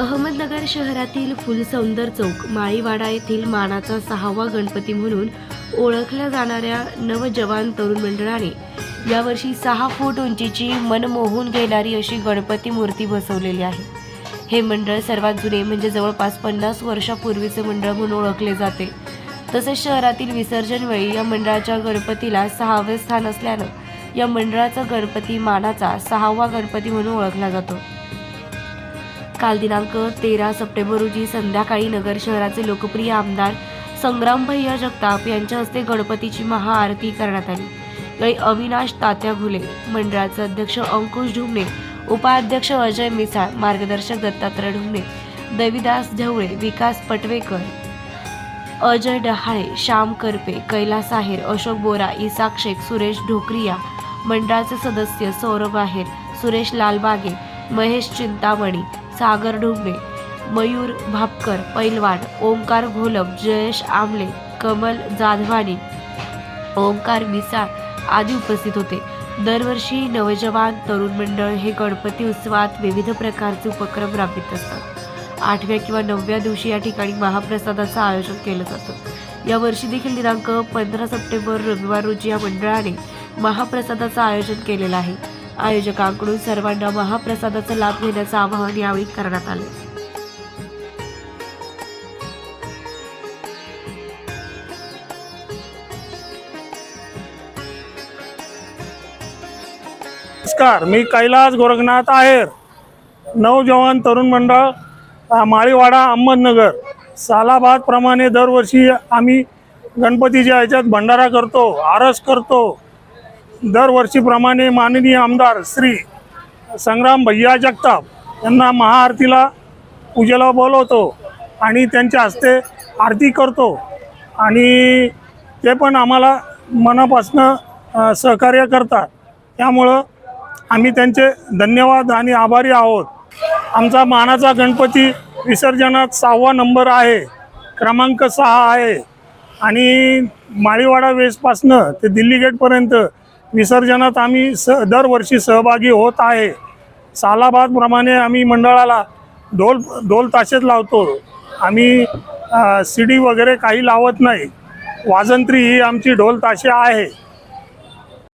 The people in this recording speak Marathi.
अहमदनगर शहरातील फुलसौंदर चौक माळीवाडा येथील मानाचा सहावा गणपती म्हणून ओळखल्या जाणाऱ्या नवजवान तरुण मंडळाने यावर्षी सहा फूट उंचीची मनमोहून घेणारी अशी गणपती मूर्ती बसवलेली आहे. हे मंडळ सर्वात जुने म्हणजे जवळपास पन्नास वर्षापूर्वीचे मंडळ म्हणून ओळखले जाते. तसेच शहरातील विसर्जनवेळी या मंडळाच्या गणपतीला सहावे स्थान असल्यानं या मंडळाचा गणपती मानाचा सहावा गणपती म्हणून ओळखला जातो. काल दिनांक तेरा सप्टेंबर रोजी संध्याकाळी नगर शहराचे लोकप्रिय आमदार संग्राम भैया जगताप यांच्या हस्ते गणपतीची महाआरती करण्यात आली. यावेळी अविनाश तात्या घुले मंडळाचे अध्यक्ष अंकुश ढुमणे उपाध्यक्ष अजय मिसाळ मार्गदर्शक दत्तात्रय ढुमणे देविदास ढवळे विकास पटवेकर अजय डहाळे श्याम करपे कैलास आहेर अशोक बोरा इसाक शेख सुरेश ढोकरिया मंडळाचे सदस्य सौरभ आहेर सुरेश लालबागे महेश चिंतामणी सागर ढुंबे मयूर भापकर पैलवान ओंकार घोलप जयेश आमले कमल जाधवानी ओंकार मिसाळ आदी उपस्थित होते. दरवर्षी नवजवान तरुण मंडळ हे गणपती उत्सवात विविध प्रकारचे उपक्रम राबवित असतात. आठव्या किंवा नवव्या दिवशी या ठिकाणी महाप्रसादाचं आयोजन केलं जातं. यावर्षी देखील दिनांक पंधरा सप्टेंबर रविवार रोजी या मंडळाने महाप्रसादाचं आयोजन केलेलं आहे. आयोजकांकडून सर्वांना महाप्रसादाचा लाभ घेण्याचं आवाहन यावेळी करण्यात आले. नमस्कार मी कैलास गोरखनाथ आहेर. नवजवान तरुण मंडळ माळीवाडा अहमदनगर. सालाबाद प्रमाणे दरवर्षी आम्ही गणपतीच्या ह्याच्यात भंडारा करतो आरस करतो. दरवर्षीप्रमाणे माननीय आमदार श्री संग्राम भैया जगताप यांना महाआरतीला पूजेला बोलवतो आणि त्यांच्या हस्ते आरती करतो. आणि ते पण आम्हाला मनापासनं सहकार्य करतात. त्यामुळं आम्ही त्यांचे धन्यवाद आणि आभारी आहोत. आमचा मानाचा गणपती विसर्जनात सहावा नंबर आहे क्रमांक सहा आहे. आणि माळीवाडा वेसपासनं ते दिल्ली गेटपर्यंत विसर्जनात आम्ही स दरवर्षी सहभागी होत आहे. सालाबादप्रमाणे आम्ही मंडळाला ढोल ढोल ताशेच लावतो. आम्ही सी डी वगैरे काही लावत नाही. वाजंत्री ही आमची ढोल ताशे आहे.